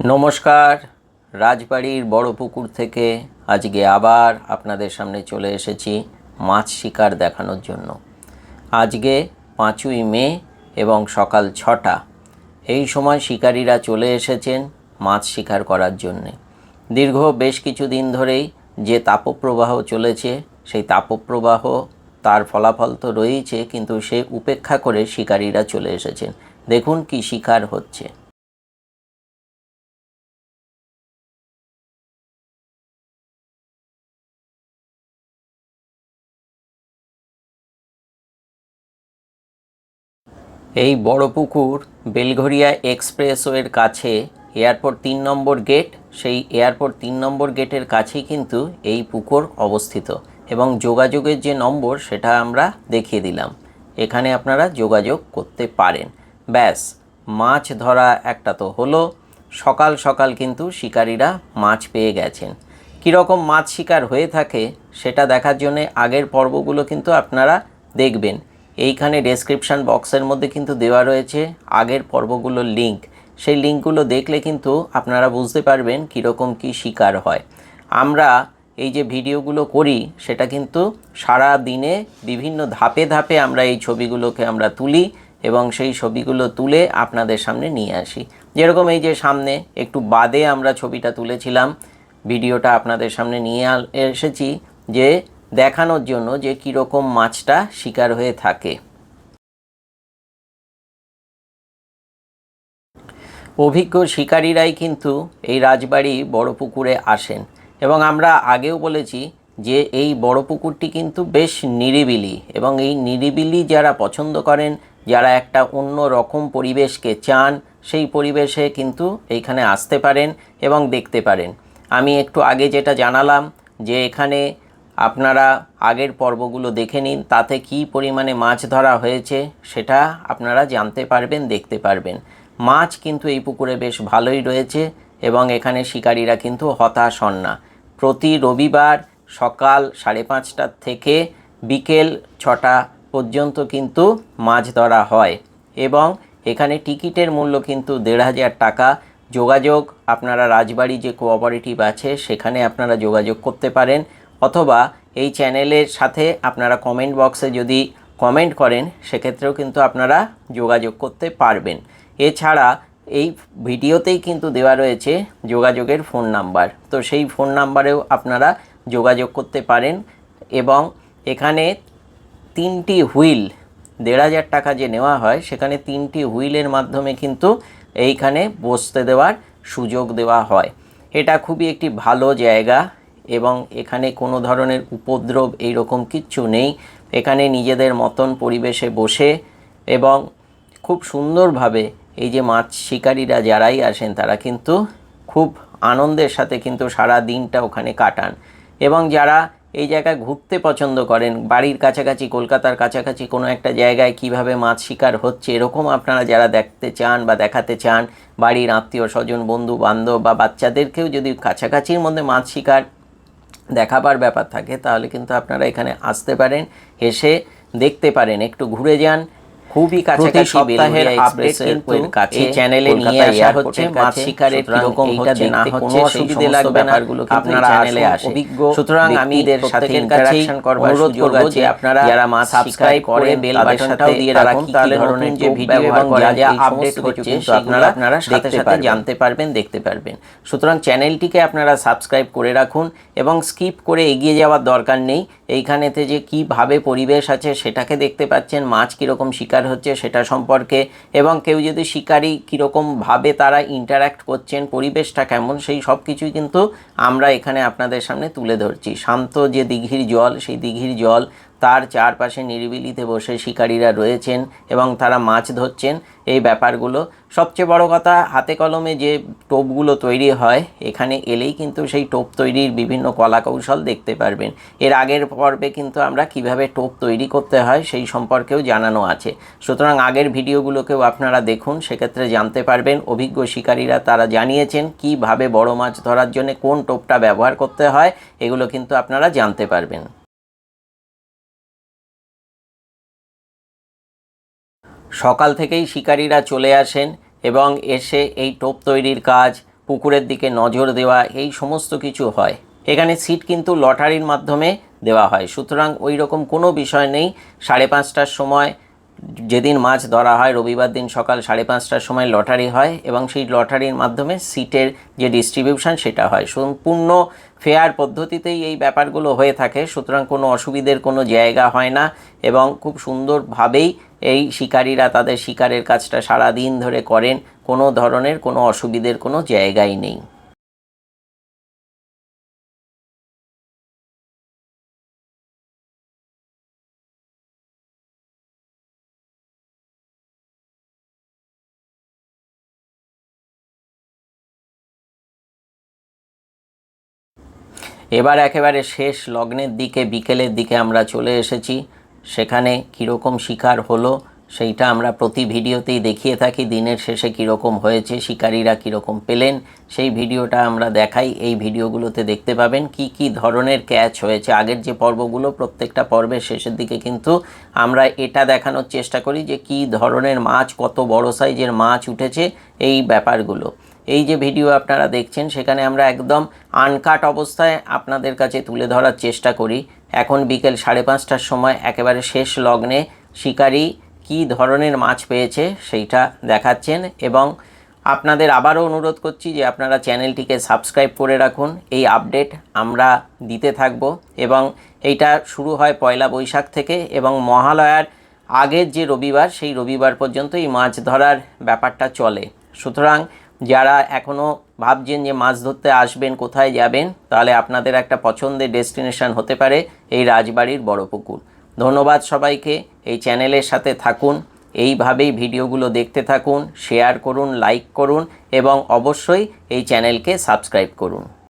নমস্কার। রাজবাড়ির বড় পুকুর থেকে আজকে আবার আপনাদের সামনে চলে এসেছি মাছ শিকার দেখানোর জন্য। আজকে পাঁচই মে এবং সকাল ছটা এই সময় শিকারীরা চলে এসেছেন মাছ শিকার করার জন্যে। দীর্ঘ বেশ কিছু দিন ধরেই যে তাপপ্রবাহ চলেছে, সেই তাপপ্রবাহ তার ফলাফল তো রয়েইছে, কিন্তু সে উপেক্ষা করে শিকারীরা চলে এসেছেন। দেখুন কি শিকার হচ্ছে। এই বড় পুকুর বেলঘরিয়া এক্সপ্রেসওয়ের কাছে এয়ারপোর্ট তিন নম্বর গেট, সেই এয়ারপোর্ট তিন নম্বর গেটের কাছেই কিন্তু এই পুকুর অবস্থিত এবং যোগাযোগের যে নম্বর সেটা আমরা দেখিয়ে দিলাম। এখানে আপনারা যোগাযোগ করতে পারেন। ব্যাস, মাছ ধরা একটা তো হলো। সকাল সকাল কিন্তু শিকারীরা মাছ পেয়ে গেছেন। কীরকম মাছ শিকার হয়ে থাকে সেটা দেখার জন্যে আগের পর্বগুলো কিন্তু আপনারা দেখবেন। এইখানে ডেসক্রিপশান বক্সের মধ্যে কিন্তু দেওয়া রয়েছে আগের পর্বগুলোর লিঙ্ক সেই লিঙ্কগুলো দেখলে কিন্তু আপনারা বুঝতে পারবেন কীরকম কী শিকার হয়। আমরা এই যে ভিডিওগুলো করি, সেটা কিন্তু সারা দিনে বিভিন্ন ধাপে ধাপে আমরা এই ছবিগুলোকে আমরা তুলি এবং সেই ছবিগুলো তুলে আপনাদের সামনে নিয়ে আসি। যেরকম এই যে সামনে একটু বাদে আমরা ছবিটা তুলেছিলাম, ভিডিওটা আপনাদের সামনে নিয়ে এসেছি যে দেখানোর জন্য যে কীরকম মাছটা শিকার হয়ে থাকে। অভিজ্ঞ শিকারীরাই কিন্তু এই রাজবাড়ি বড় পুকুরে আসেন এবং আমরা আগেও বলেছি যে এই বড় পুকুরটি কিন্তু বেশ নিরিবিলি এবং এই নিরিবিলি যারা পছন্দ করেন, যারা একটা অন্য রকম পরিবেশকে চান, সেই পরিবেশে কিন্তু এইখানে আসতে পারেন এবং দেখতে পারেন। আমি একটু আগে যেটা জানালাম যে এখানে আপনারা আগের পর্বগুলো দেখে নিন, তাতে কি পরিমাণে মাছ ধরা হয়েছে সেটা আপনারা জানতে পারবেন, দেখতে পারবেন। মাছ কিন্তু এই পুকুরে বেশ ভালোই রয়েছে এবং এখানে শিকারীরা কিন্তু হতাশ হন না। প্রতি রবিবার সকাল সাড়ে পাঁচটার থেকে বিকেল ছটা পর্যন্ত কিন্তু মাছ ধরা হয় এবং এখানে টিকিটের মূল্য কিন্তু দেড় হাজার টাকা। যোগাযোগ, আপনারা রাজবাড়ি যে কোঅপারেটিভ আছে সেখানে আপনারা যোগাযোগ করতে পারেন। অথবা এই চ্যানেলের সাথে আপনারা কমেন্ট বক্সে যদি কমেন্ট করেন, সেক্ষেত্রেও কিন্তু আপনারা যোগাযোগ করতে পারবেন। এছাড়া এই ভিডিওতেই কিন্তু দেওয়া রয়েছে যোগাযোগের ফোন নাম্বার তো সেই ফোন নাম্বারেও আপনারা যোগাযোগ করতে পারেন এবং এখানে তিনটি হুইল, দেড় হাজার টাকা যে নেওয়া হয়, সেখানে তিনটি হুইলের মাধ্যমে কিন্তু এইখানে বসতে দেওয়ার সুযোগ দেওয়া হয়। এটা খুবই একটি ভালো জায়গা। এবং এখানে কোনো ধরনের উপদ্রব এইরকম কিচ্ছু নেই। এখানে নিজেদের মতন পরিবেশে বসে এবং খুব সুন্দরভাবে এই যে মাছ শিকারীরা যারাই আসেন, তারা কিন্তু খুব আনন্দের সাথে কিন্তু সারা দিনটা ওখানে কাটান। এবং যারা এই জায়গায় ঘুরতে পছন্দ করেন, বাড়ির কাছাকাছি, কলকাতার কাছাকাছি কোনো একটা জায়গায় কীভাবে মাছ শিকার হচ্ছে, এরকম আপনারা যারা দেখতে চান বা দেখাতে চান, বাড়ির আত্মীয় স্বজন বন্ধু বান্ধব বা বাচ্চাদেরকেও যদি কাছাকাছির মধ্যে মাছ শিকার দেখাবার ব্যাপার থাকে, তাহলে কিন্তু আপনারা এখানে আসতে পারেন, এসে দেখতে পারেন, একটু ঘুরে যান খুবই কাছাকাছি সপ্তাহের আপডেট কিন্তু এই চ্যানেলে নিয়ে আসা হচ্ছে মাছ শিকারের কীরকম হচ্ছে না হচ্ছে অসুবিধে লাগবে না। আপনারা চ্যানেলে আসে অভিজ্ঞ সুতরাং আমি এদের সাথে করবার অনুরোধ করব যে আপনারা যারা মাছ সাবস্ক্রাইব করে বেল বাটনটাও দিয়ে রাখুন তাহলে ধরনের যে ভিডিও এবং যা যা আপডেট হচ্ছে আপনারা আপনারা সাথে সাথে জানতে পারবেন দেখতে পারবেন। সুতরাং চ্যানেলটিকে আপনারা সাবস্ক্রাইব করে রাখুন এবং স্কিপ করে এগিয়ে যাওয়ার দরকার নেই। এইখানেতে যে কীভাবে পরিবেশ আছে সেটাকে দেখতে পাচ্ছেন মাছ কীরকম শিকার হচ্ছে সেটা সম্পর্কে। এবং কেউ যদি শিকারী কীরকমভাবে তারা ইন্টারাক্ট করছেন, পরিবেশটা কেমন, সেই সব কিছুই কিন্তু আমরা এখানে আপনাদের সামনে তুলে ধরছি। শান্ত যে দিঘির জল, সেই দিঘির জল তার চারপাশে নিরিবিলিতে বসে শিকারীরা রয়েছেন এবং তারা মাছ ধরছেন। এই ব্যাপারগুলো সবচেয়ে বড় কথা, হাতে কলমে যে টোপগুলো তৈরি হয়, এখানে এলেই কিন্তু সেই টোপ তৈরির বিভিন্ন কলা কৌশল দেখতে পারবেন। এর আগের পর্বে কিন্তু আমরা কীভাবে টোপ তৈরি করতে হয় সেই সম্পর্কেও জানানো আছে। সুতরাং আগের ভিডিওগুলোকেও আপনারা দেখুন, সেক্ষেত্রে জানতে পারবেন অভিজ্ঞ শিকারীরা তারা জানিয়েছেন কীভাবে বড় মাছ ধরার জন্য কোন টোপটা ব্যবহার করতে হয়, এগুলো কিন্তু আপনারা জানতে পারবেন। সকাল থেকেই শিকারীরা চলে আসেন এবং এসে এই টোপ তৈরির কাজ, পুকুরের দিকে নজর দেওয়া, এই সমস্ত কিছু হয়। এখানে সিট কিন্তু লটারির মাধ্যমে দেওয়া হয়। সুতরাং ওই রকম কোনো বিষয় নেই। সাড়ে পাঁচটার সময় যেদিন মাছ ধরা হয়, রবিবার দিন সকাল সাড়ে পাঁচটার সময় লটারি হয় এবং সেই লটারির মাধ্যমে সিটের যে ডিস্ট্রিবিউশন সেটা হয়। সম্পূর্ণ ফেয়ার পদ্ধতিতেই এই ব্যাপারগুলো হয়ে থাকে। সুতরাং কোনো অসুবিধের কোনো জায়গা হয় না এবং খুব সুন্দরভাবেই এই শিকারীরা তাদের শিকারের কাজটা সারা দিন ধরে করেন। কোনো ধরনের কোনো অসুবিধের কোনো জায়গাই নেই। এবার একেবারে শেষ লগ্নের দিকে, বিকেলের দিকে আমরা চলে এসেছি। সেখানে কীরকম শিকার হলো, সেইটা আমরা প্রতি ভিডিওতেই দেখিয়ে থাকি। দিনের শেষে কীরকম হয়েছে, শিকারীরা কীরকম পেলেন, সেই ভিডিওটা আমরা দেখাই। এই ভিডিওগুলোতে দেখতে পাবেন কি কি ধরনের ক্যাচ হয়েছে। আগের যে পর্বগুলো, প্রত্যেকটা পর্বের শেষের দিকে কিন্তু আমরা এটা দেখানোর চেষ্টা করি যে কি ধরনের মাছ, কত বড় সাইজের মাছ উঠেছে, এই ব্যাপারগুলো। এই যে ভিডিও আপনারা দেখছেন, সেখানে আমরা একদম আনকাট অবস্থায় আপনাদের কাছে তুলে ধরার চেষ্টা করি। এখন বিকেল সাড়ে পাঁচটার সময় একেবারে শেষ লগ্নে শিকারি কি ধরনের মাছ পেয়েছে সেইটা দেখাচ্ছেন এবং আপনাদের আবারও অনুরোধ করছি যে আপনারা চ্যানেলটিকে সাবস্ক্রাইব করে রাখুন। এই আপডেট আমরা দিতে থাকব এবং এইটা শুরু হয় পয়লা বৈশাখ থেকে এবং মহালয়ার আগের যে রবিবার, সেই রবিবার পর্যন্ত এই মাছ ধরার ব্যাপারটা চলে। সুতরাং যারা এখনও ভাবছেন যে মাছ ধরতে আসবেন, কোথায় যাবেন, তাহলে আপনাদের একটা পছন্দের ডেস্টিনেশন হতে পারে এই রাজবাড়ির বড় পুকুর। ধন্যবাদ সবাইকে, এই চ্যানেলের সাথে থাকুন, এইভাবেই ভিডিওগুলো দেখতে থাকুন, শেয়ার করুন, লাইক করুন, এবং অবশ্যই এই চ্যানেলকে সাবস্ক্রাইব করুন।